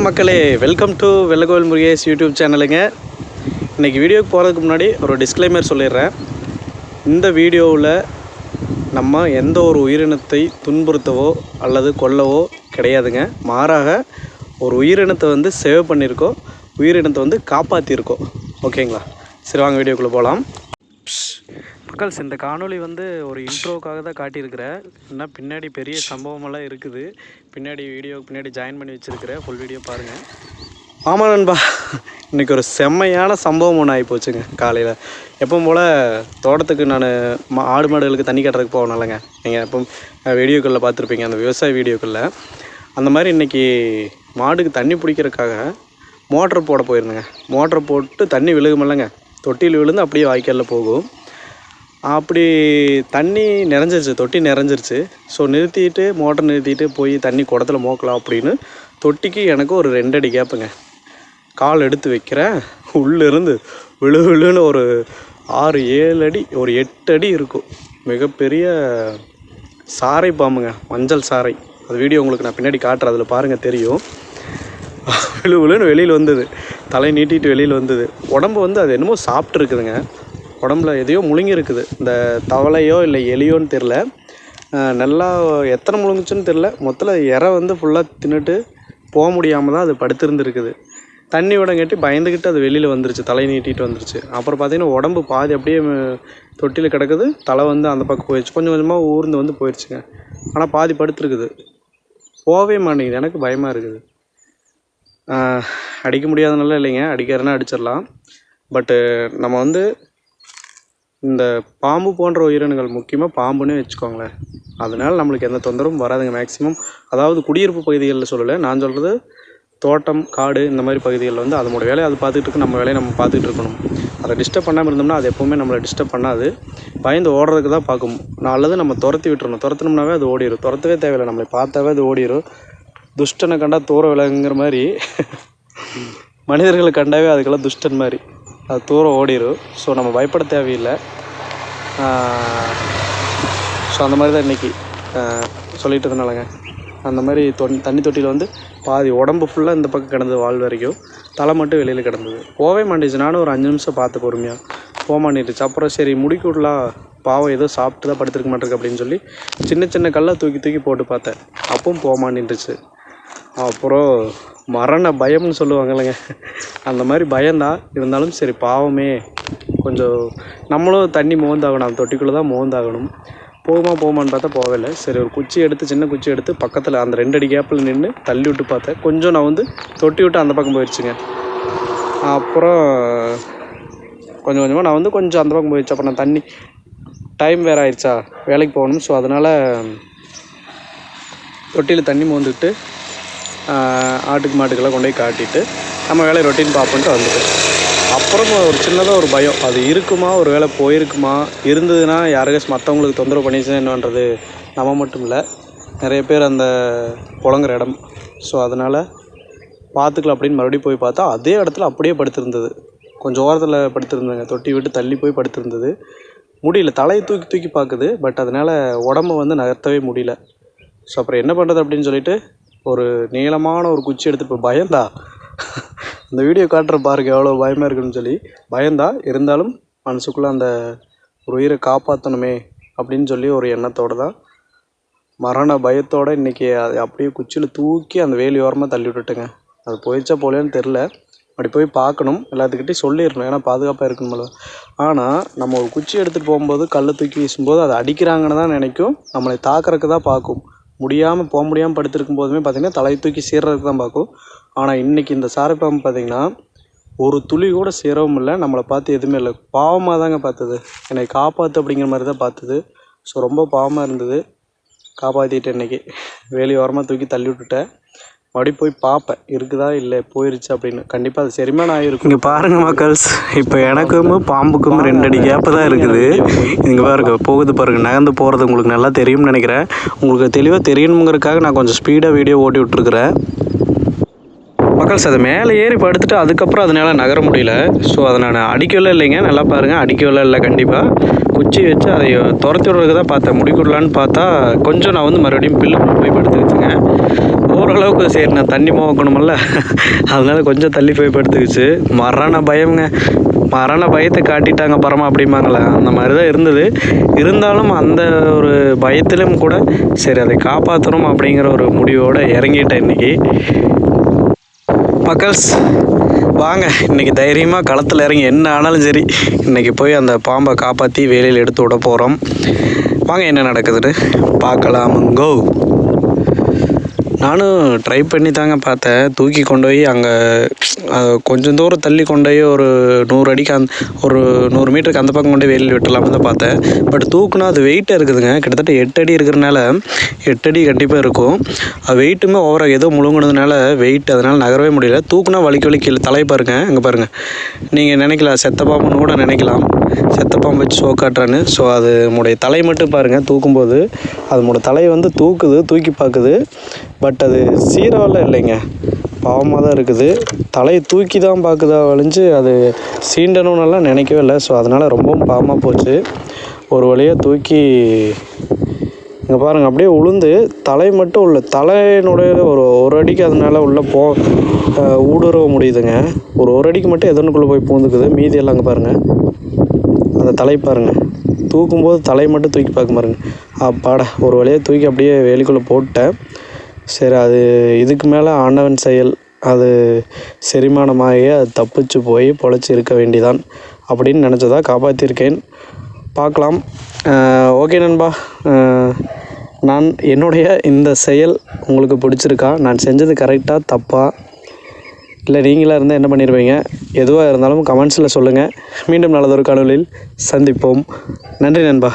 மக்களே. Welcome to Vellakovil Murugesh YouTube சேனலுங்க. இன்றைக்கி வீடியோக்கு போகிறதுக்கு முன்னாடி ஒரு டிஸ்க்ளைமர் சொல்லிடுறேன். இந்த வீடியோவில் நம்ம எந்த ஒரு உயிரினத்தை துன்புறுத்தவோ அல்லது கொல்லவோ கிடையாதுங்க. மாறாக ஒரு உயிரினத்தை வந்து சேவ் பண்ணியிருக்கோம் உயிரினத்தை வந்து காப்பாற்றியிருக்கோம் ஓகேங்களா? சரி வாங்க வீடியோக்குள்ளே போகலாம் மக்கள்ஸ் இந்த காணொளி வந்து ஒரு இன்ட்ரோக்காக தான் காட்டியிருக்கிறேன் ஏன்னா பின்னாடி பெரிய சம்பவமெல்லாம் இருக்குது. பின்னாடி வீடியோக்கு பின்னாடி ஜாயின் பண்ணி வச்சுருக்கிறேன் ஃபுல் வீடியோ பாருங்கள் ஆமாம் நண்பா. இன்றைக்கி ஒரு செம்மையான சம்பவம் ஒன்று ஆகி போச்சுங்க காலையில். எப்பவும் போல் தோட்டத்துக்கு நான் மா ஆடு மாடுகளுக்கு தண்ணி கட்டுறதுக்கு போகணும்லங்க நீங்கள் எப்போ வீடியோக்களில் பார்த்துருப்பீங்க அந்த விவசாய வீடியோக்களில். அந்த மாதிரி இன்றைக்கி மாடுக்கு தண்ணி பிடிக்கிறதுக்காக மோட்ரு போட போயிருந்தேங்க. மோட்ரு போட்டு தண்ணி விழுகுமில்லங்க. தொட்டியில் விழுந்து அப்படியே வாய்க்காலில் போகும். அப்படி தண்ணி நிறைஞ்சிருச்சு தொட்டி நிறைஞ்சிருச்சு. ஸோ நிறுத்திட்டு மோட்டர் நிறுத்திட்டு போய் தண்ணி குடத்துல மோக்கலாம் அப்படின்னு தொட்டிக்கு எனக்கு ஒரு ரெண்டு அடி கேப்புங்க. கால் எடுத்து வைக்கிறேன். உள்ளேருந்து விழு விழுன்னு ஒரு ஆறு ஏழு அடி ஒரு எட்டு அடி இருக்கும். மிகப்பெரிய சாரை பாம்புங்க மஞ்சள் சாறை. அது வீடியோ உங்களுக்கு நான் பின்னாடி காட்டுறேன் அதில் பாருங்கள் தெரியும். விழு விழுன்னு வெளியில் வந்தது. தலை நீட்டிட்டு வெளியில் வந்தது. உடம்பு வந்து அது என்னமோ சாப்பிட்ருக்குதுங்க உடம்புல எதையோ முழுங்கி இருக்குது. இந்த தவளையோ இல்லை எலியோன்னு தெரில நல்லா எத்தனை முழுங்குச்சுன்னு தெரில மொத்தத்தில் இறை வந்து ஃபுல்லாக தின்னுட்டு போக முடியாமல் தான் அது படுத்திருந்துருக்குது. தண்ணி விடங்காட்டி பயந்துக்கிட்டு அது வெளியில் வந்துருச்சு. தலை நீட்டிகிட்டு வந்துருச்சு. அப்புறம் பார்த்தீங்கன்னா உடம்பு பாதி அப்படியே தொட்டியில் கிடக்குது. தலை வந்து அந்த பக்கம் போயிடுச்சு கொஞ்சம் கொஞ்சமாக ஊர்ந்து வந்து போயிடுச்சுங்க ஆனால் பாதி படுத்துருக்குது. போகவே மாட்டேங்குது. எனக்கு பயமாக இருக்குது. அடிக்க முடியாதனால இல்லைங்க. அடிக்கிறதுனா அடிச்சிடலாம். பட்டு நம்ம வந்து இந்த பாம்பு போன்ற உயிரினங்கள் முக்கியமாக பாம்புன்னே வச்சுக்கோங்களேன். அதனால் நம்மளுக்கு எந்த தொந்தரவும் வராதுங்க மேக்ஸிமம் அதாவது குடியிருப்பு பகுதிகளில் சொல்லலை நான் சொல்கிறது தோட்டம் காடு இந்த மாதிரி பகுதிகளில் வந்து அதனோட வேலையை அது பார்த்துட்டு இருக்கு நம்ம வேலையை நம்ம பார்த்துட்டு இருக்கணும். அதை டிஸ்டர்ப் பண்ணாமல் இருந்தோம்னா அது எப்போவுமே நம்மளை டிஸ்டர்ப் பண்ணாது. பயந்து ஓடுறதுக்கு தான் பார்க்கும். நான் அல்லது நம்ம துரத்தி விட்டுறணும். துரத்தினோம்னாவே அது ஓடிடும் துரத்தவே தேவையில்லை. நம்மளை பார்த்தாவே அது ஓடிடும் துஷ்டனை கண்டா தூர விலங்குங்கிற மாதிரி. மனிதர்களை கண்டாவே அதுக்கெல்லாம் துஷ்டன் மாதிரி. அது தூரம் ஓடிடும் ஸோ நம்ம பயப்பட தேவையில்லை. ஸோ அந்த மாதிரி தான் இன்றைக்கி சொல்லிட்டு இருந்தனாலங்க அந்த மாதிரி தொன் தண்ணி தொட்டியில் வந்து பாதி உடம்பு ஃபுல்லாக இந்த பக்கம் கிடந்தது வால் வரைக்கும். தலை மட்டும் வெளியில் கிடந்தது. போகவே மாட்டேச்சு நானும் ஒரு அஞ்சு நிமிஷம் பார்த்து பொறுமையாக போக மாட்டேட்டுச்சு அப்புறம் சரி முடிக்கூடலாம் பாவம் ஏதோ சாப்பிட்டு தான் படுத்திருக்க மாட்டேருக்கு அப்படின்னு சொல்லி சின்ன சின்ன கல்லாக தூக்கி தூக்கி போட்டு பார்த்தேன். அப்பவும் போக மாட்டேன்ட்டுச்சு. அப்புறம் மரண பயம்னு சொல்லுவாங்கல்லங்க. அந்த மாதிரி பயம்தான். இருந்தாலும் சரி பாவமே. கொஞ்சம் நம்மளும் தண்ணி மோந்தாகணும். அந்த தொட்டிக்குள்ளே தான் மோந்தாகணும். போகுமா போகுமான்னு பார்த்தா போகவே இல்லை சரி ஒரு குச்சி எடுத்து சின்ன குச்சி எடுத்து பக்கத்தில் அந்த ரெண்டு அடி கேப்பில் நின்று தள்ளி விட்டு பார்த்தேன். கொஞ்சம் நான் வந்து தொட்டி விட்டு அந்த பக்கம் போயிடுச்சுங்க அப்புறம் கொஞ்சம் கொஞ்சமாக நான் வந்து கொஞ்சம் அந்த பக்கம் போயிடுச்சு அப்புறம் நான் தண்ணி டைம் வேறு ஆயிடுச்சா வேலைக்கு போகணும். ஸோ அதனால் தொட்டியில் தண்ணி மோந்துக்கிட்டு ஆட்டுக்கு மாட்டுக்கெல்லாம் கொண்டு போய் காட்டிட்டு நம்ம வேலையை ரொட்டீன் பார்ப்போன்ட்டு வந்துட்டு அப்புறம் ஒரு சின்னதாக ஒரு பயம். அது இருக்குமா? ஒரு வேலை போயிருக்குமா? இருந்ததுன்னா யாருக்காச்சும் மற்றவங்களுக்கு தொந்தரவு பண்ணிச்சுன்னா என்ன பண்ணுறது நம்ம மட்டும் இல்லை. நிறைய பேர் அந்த புழங்குற இடம். ஸோ அதனால் பார்த்துக்கலாம் அப்படின்னு மறுபடியும் போய் பார்த்தா அதே இடத்துல அப்படியே படுத்திருந்தது. கொஞ்சம் ஓரத்தில் படுத்திருந்தாங்க தொட்டி விட்டு தள்ளி போய் படுத்திருந்தது. முடியல. தலையை தூக்கி தூக்கி பார்க்குது. பட் அதனால் உடம்ப வந்து நகர்த்தவே முடியல. ஸோ அப்புறம் என்ன பண்ணுறது அப்படின்னு சொல்லிட்டு ஒரு நீளமான ஒரு குச்சி எடுத்து போய் பயந்தா? அந்த வீடியோ காட்டுற பாருங்க எவ்வளோ பயமாக இருக்குன்னு சொல்லி. பயந்தா இருந்தாலும் மனசுக்குள்ளே அந்த ஒரு உயிரை காப்பாற்றணுமே அப்படின்னு சொல்லி ஒரு எண்ணத்தோடு தான். மரண பயத்தோடு இன்றைக்கி அது அப்படியே குச்சியில் தூக்கி அந்த வேலி ஓரமாக தள்ளி விட்டுட்டுங்க. அது போயிடுச்சா போலேன்னு தெரில அப்படி போய் பார்க்கணும் எல்லாத்துக்கிட்டையும் சொல்லிடணும். ஏன்னா பாதுகாப்பாக இருக்கணும்ல ஆனால் நம்ம ஒரு குச்சி எடுத்துகிட்டு போகும்போது கல்லை தூக்கி வீசும்போது அதை அடிக்கிறாங்கன்னு தான் நினைக்கும். நம்மளை தாக்குறதுக்கு தான் பார்க்கும். முடியாமல் போக முடியாமல் படுத்திருக்கும் போதுமே பார்த்திங்கன்னா தலையை தூக்கி சீர்றதுக்கு தான் பார்க்கும். ஆனால் இன்றைக்கி இந்த சாரைப்பாம்பு பார்த்திங்கன்னா ஒரு துளி கூட சீரவும் இல்லை. நம்மளை பார்த்து எதுவுமே இல்லை. பாவமாக தாங்க பார்த்தது. என்னை காப்பாற்று அப்படிங்கிற மாதிரி தான் பார்த்தது. ஸோ ரொம்ப பாவமாக இருந்தது. காப்பாற்றிட்டேன் இன்னைக்கு. வேலி ஓரமாக தூக்கி தள்ளி விட்டுட்டேன். மறுபடியும் போய் பார்ப்பேன். இருக்குதா இல்லை போயிருச்சு அப்படின்னு. கண்டிப்பாக அது செரிமானம் ஆகிருக்கும் இங்கே பாருங்க மக்கள்ஸ் இப்போ எனக்கும் பாம்புக்கும் ரெண்டு அடி கேப்பு தான் இருக்குது. இங்கே பாருங்க போகுது பாருங்க. நகர்ந்து போகிறது உங்களுக்கு நல்லா தெரியும்னு நினைக்கிறேன். உங்களுக்கு தெளிவாக தெரியணுங்கிறதுக்காக நான் கொஞ்சம் ஸ்பீடாக வீடியோ ஓட்டி விட்ருக்குறேன் மக்கள்ஸ் அது மேலே ஏறி படுத்துட்டு அதுக்கப்புறம் அதனால் நகர முடியல. ஸோ அதை நான் அடிக்கவே இல்லைங்க. நல்லா பாருங்கள் அடிக்கவே இல்லை கண்டிப்பாக குச்சி வச்சு அதை துரத்தி விடுறதுக்கு தான் பார்த்தேன். முடிக்கிடலான்னு பார்த்தா கொஞ்சம் நான் வந்து மறுபடியும் பில்லுக்குள்ள போய் படுத்து வச்சுங்க. ஓரளவுக்கு சரி நான் தண்ணி மோக்கணுமல்ல அதனால கொஞ்சம் தள்ளி போய் படுத்துக்கிச்சு மரண பயம்ங்க. மரண பயத்தை காட்டிட்டாங்க பரமா அப்படிம்பாங்களே அந்த மாதிரி தான் இருந்தது. இருந்தாலும் அந்த ஒரு பயத்திலும் கூட சரி அதை காப்பாற்றணும் அப்படிங்கிற ஒரு முடிவோடு இறங்கிட்டேன் இன்னைக்கு. மக்கள்ஸ் வாங்க. இன்னைக்கு தைரியமாக களத்தில் இறங்கி என்ன ஆனாலும் சரி இன்னைக்கு போய் அந்த பாம்பை காப்பாற்றி வேலையில் எடுத்து விட போகிறோம் வாங்க என்ன நடக்குதுன்னு பார்க்கலாமுங்கோ. நானும் ட்ரை பண்ணி தாங்க பார்த்தேன். தூக்கி கொண்டு போய் அங்கே கொஞ்சம் தூரம் தள்ளி கொண்டு போய் ஒரு நூறு அடிக்கு அந்த ஒரு நூறு மீட்டருக்கு அந்த பக்கம் கொண்டு போய் வெளியில் விட்டுலாம்னு தான் பார்த்தேன். பட் தூக்குனா அது வெயிட்டாக இருக்குதுங்க. கிட்டத்தட்ட எட்டு அடி இருக்கிறனால எட்டு அடி கண்டிப்பாக இருக்கும். அது வெயிட்டுமே ஓவராக ஏதோ முழுங்கினதுனால வெயிட் அதனால் நகரவே முடியல. தூக்குனா வலிக்கு வலிக்கு கீழே தலை பாருங்க. அங்கே பாருங்கள் நீங்கள் நினைக்கலாம் செத்த பாம்புன்னு கூட நினைக்கலாம். செத்த பாம்பு வச்சு சோக்காட்டுறான்னு ஸோ அது நம்முடைய தலை மட்டும் பாருங்கள் தூக்கும்போது. அதனோட தலை வந்து தூக்குது தூக்கி பார்க்குது. பட் அது சீராவில் இல்லைங்க. பாவமாக தான் இருக்குது. தலையை தூக்கி தான் பார்க்குதா வழிஞ்சு அது சீண்டணும்னெல்லாம் நினைக்கவே இல்லை. ஸோ அதனால் ரொம்பவும் பாவமாக போச்சு. ஒரு வழியாக தூக்கி இங்கே பாருங்கள் அப்படியே உளுந்து தலை மட்டும் உள்ள தலையினுடைய ஒரு ஒரு அடிக்கு அதனால் உள்ளே போ ஊடுருவ முடியுதுங்க. ஒரு ஒரு அடிக்கு மட்டும் எதனுக்குள்ளே போய் பூந்துக்குது? மீதி எல்லாம் அங்கே பாருங்கள் அந்த தலை பாருங்கள் தூக்கும்போது தலை மட்டும் தூக்கி பார்க்க பாருங்க. அப்பாடா ஒரு வழியாக தூக்கி அப்படியே வேலிக்குள்ளே போட்டேன். சரி அது இதுக்கு மேலே ஆண்டவன் செயல் அது செரிமானமாகி அது தப்பிச்சு போய் பொழைச்சி இருக்க வேண்டிதான் அப்படின்னு நினச்சதா காப்பாற்றியிருக்கேன் பார்க்கலாம். ஓகே நண்பா. நான் என்னுடைய இந்த செயல் உங்களுக்கு பிடிச்சிருக்கா? நான் செஞ்சது கரெக்டாக தப்பாக இல்லை நீங்களாக இருந்தால் என்ன பண்ணிடுவீங்க எதுவாக இருந்தாலும் கமெண்ட்ஸில் சொல்லுங்கள் மீண்டும் நல்லதொரு கடவுளில் சந்திப்போம். நன்றி நண்பா.